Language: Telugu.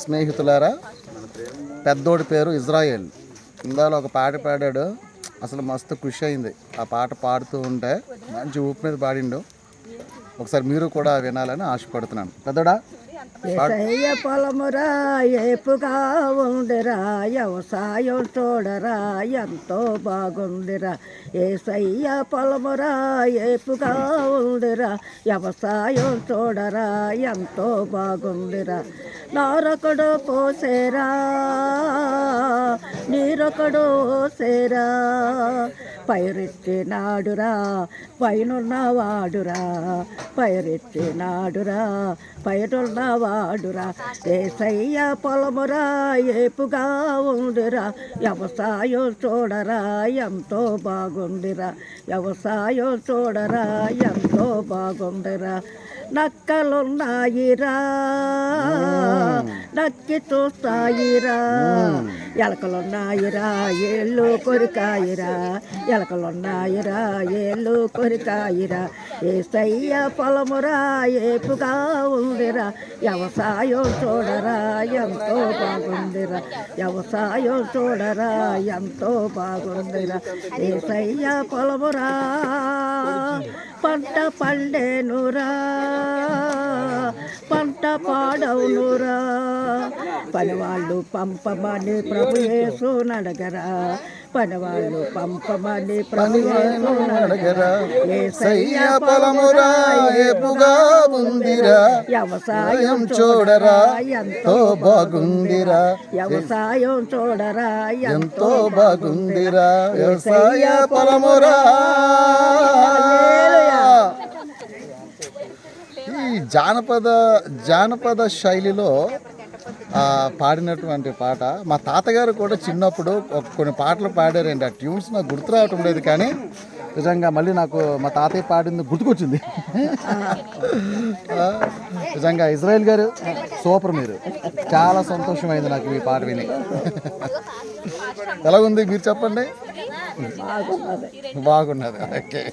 స్నేహితులారా పెద్దోడి పేరు ఇజ్రాయెల్. ఇందాలో ఒక పాట పాడాడు. అసలు మస్తు ఖుషి అయింది. ఆ పాట పాడుతూ ఉంటే మంచి ఊపు మీద పాడిండు. ఒకసారి మీరు కూడా వినాలని ఆశపడుతున్నాను. పెద్దోడా ఏసయ్య పొలమురా ఏపుగా ఉండిరా వ్యవసాయం చూడరా ఎంతో బాగుందిరా ఏసయ్య పొలమురా ఏపుగా ఉండిరా వ్యవసాయం చూడరా ఎంతో బాగుందిరా నారొకడు పోసేరా నీరొకడు పోసేరా పైరెత్తినాడురా పైనున్నవాడురా పైరెత్తినాడురా పైనున్నవాడురా ఏసయ్య పొలమురా ఏపుగా ఉండిరా వ్యవసాయం చూడరా ఎంతో బాగుందిరా. వ్యవసాయం చూడరా ఎంతో బాగుందిరా. నక్కలున్నాయిరా నక్కి చూస్తాయిరా. ఎలకలున్నాయిరా ఏళ్ళు కొరికాయిరా. ఎలకలున్నాయిరా ఏళ్ళు కొరికాయిరా. ఏసయ్య పొలమురా ఏపుగా ఉందిరా. వ్యవసాయం చూడరా ఎంతో బాగుందిరా. వ్యవసాయం చూడరా ఎంతో బాగుందిరా. ఏసయ్య పొలమురా పంట పండేనురా. పంట పాడవునురా పనివాళ్ళు పంపమని ప్రభు యేసు నడగరా. పనివాళ్ళు పంపమని ప్రభు యేసు అడగరా యేసయ్య సయ్య పొలమురా ఏపుగా ఉందిరా. వ్యవసాయం చూడరా ఎంతో బాగుందిరా. వ్యవసాయం చూడరా ఎంతో బాగుందిరా. వ్యవసాయ పొలమురా జానపద జానపద శైలిలో పాడినటువంటి పాట మా తాతగారు కూడా చిన్నప్పుడు కొన్ని పాటలు పాడారండి. ఆ ట్యూన్స్ నాకు గుర్తు రావటం లేదు కానీ నిజంగా మళ్ళీ నాకు మా తాతయ్య పాడింది గుర్తుకొచ్చింది. నిజంగా ఇజ్రాయెల్ గారు సూపర్ మీరు. చాలా సంతోషమైంది నాకు మీ పాట విని. ఎలా ఉంది మీరు చెప్పండి. బాగున్నది. ఓకే.